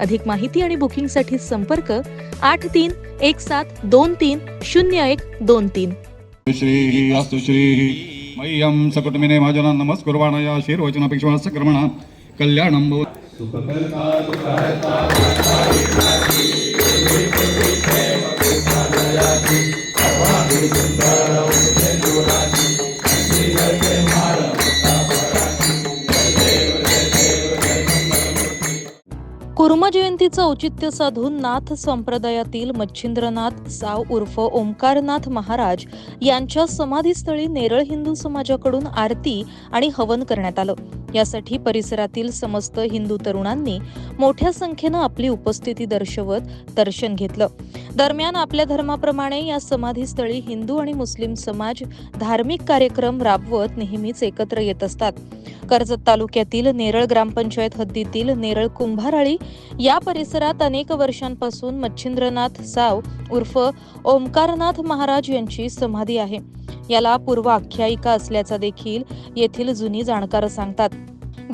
अधिक माहिती आणि बुकिंगसाठी संपर्क आठ तीन एक सात दोन तीन शून्य एक दोन तीन. श्री अस्तु श्री मह्यं सकुटुमिने महाजना नमस्कुर्वाणया शीर्वचनापेक्षा सकर्मणा कल्याणं भवतु। जयंतीचं औचित्य साधून नाथ संप्रदायातील मच्छिंद्रनाथ साव उर्फ ओंकारनाथ महाराज यांच्या समाधीस्थळी नेरळ हिंदू समाजाकडून आरती आणि हवन करण्यात आलं. यासाठी परिसरातील समस्त हिंदू तरुणांनी मोठ्या संख्येनं आपली उपस्थिती दर्शवत दर्शन घेतलं. दरम्यान आपल्या धर्माप्रमाणे या समाधीस्थळी हिंदू आणि मुस्लिम समाज धार्मिक कार्यक्रम राबवत नेहमीच एकत्र येत असतात. कर्जत तालुक्यातील नेरळ ग्रामपंचायत हद्दीतील नेरळ कुंभाराळी या परिसरात अनेक वर्षांपासून मच्छिंद्रनाथ साव उर्फ ओंकारनाथ महाराज यांची समाधी आहे. याला पूर्व आख्यायिका असल्याचा देखील येथील जुनी जाणकार सांगतात.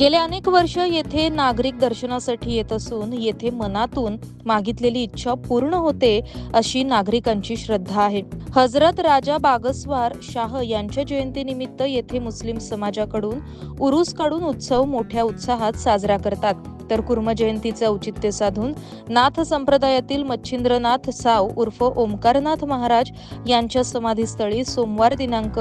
गेले अनेक वर्ष येथे नागरिक दर्शनासाठी येत असून येथे मनातून मागितलेली इच्छा पूर्ण होते अशी नागरिकांची श्रद्धा आहे. हजरत राजा बागस्वार शाह यांच्या जयंतीनिमित्त येथे मुस्लिम समाजाकडून उरूस काढून उत्सव मोठ्या उत्साहात साजरा करतात. तर कुर्म जयंतीचं औचित्य साधून नाथ संप्रदायातील मच्छिंद्रनाथ साव उर्फ ओंकारनाथ महाराज यांच्या समाधीस्थळी सोमवार दिनांक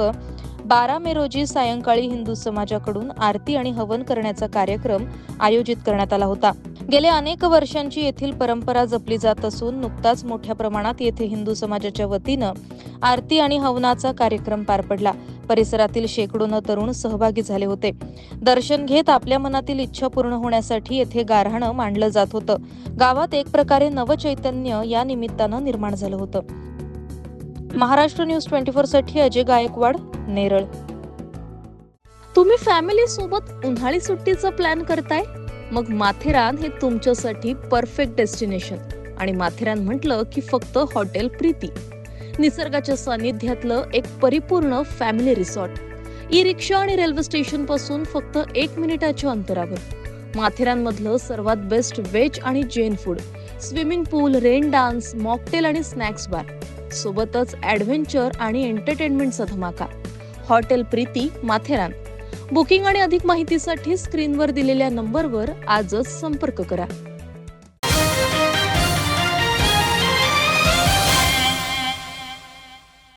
बारा मे रोजी सायंकाळी हिंदू समाजाकडून आरती आणि हवन करण्याचा कार्यक्रम आयोजित करण्यात आला होता. गेल्या अनेक वर्षांची येथील परंपरा जपली जात असून नुकताच मोठ्या प्रमाणात येथे हिंदू समाजाच्या वतीनं आरती आणि हवनाचा कार्यक्रम पार पडला. परिसरातील शेकडोनं तरुण सहभागी झाले होते. दर्शन घेत आपल्या मनातील इच्छा पूर्ण होण्यासाठी येथे गारहाणं मांडलं जात होतं. गावात एक प्रकारे नवचैतन्य या निमित्तानं निर्माण झालं होतं. महाराष्ट्र न्यूज ट्वेंटी फोरसाठी अजय गायकवाड नेरळ. तुम्ही फॅमिली सोबत उन्हाळी सुट्टीचा प्लॅन करताय? मग माथेरान हे तुमच्यासाठी परफेक्ट डेस्टिनेशन आणि माथेरान म्हटलं की फक्त हॉटेल प्रीती. निसर्गाच्या सानिध्यातलं एक परिपूर्ण फॅमिली रिसॉर्ट ई रिक्षा आणि रेल्वे स्टेशनपासून फक्त एक मिनिटाच्या अंतरावर. माथेरानमधलं सर्वात बेस्ट व्हेज आणि Jain food swimming pool rain dance mocktail आणि स्नॅक्स बार सोबतच ॲडव्हेंचर आणि एंटरटेनमेंटचा धमाका. हॉटेल प्रीती माथेरान. बुकिंग आणि अधिक माहितीसाठी स्क्रीनवर दिलेल्या नंबरवर आजच संपर्क करा.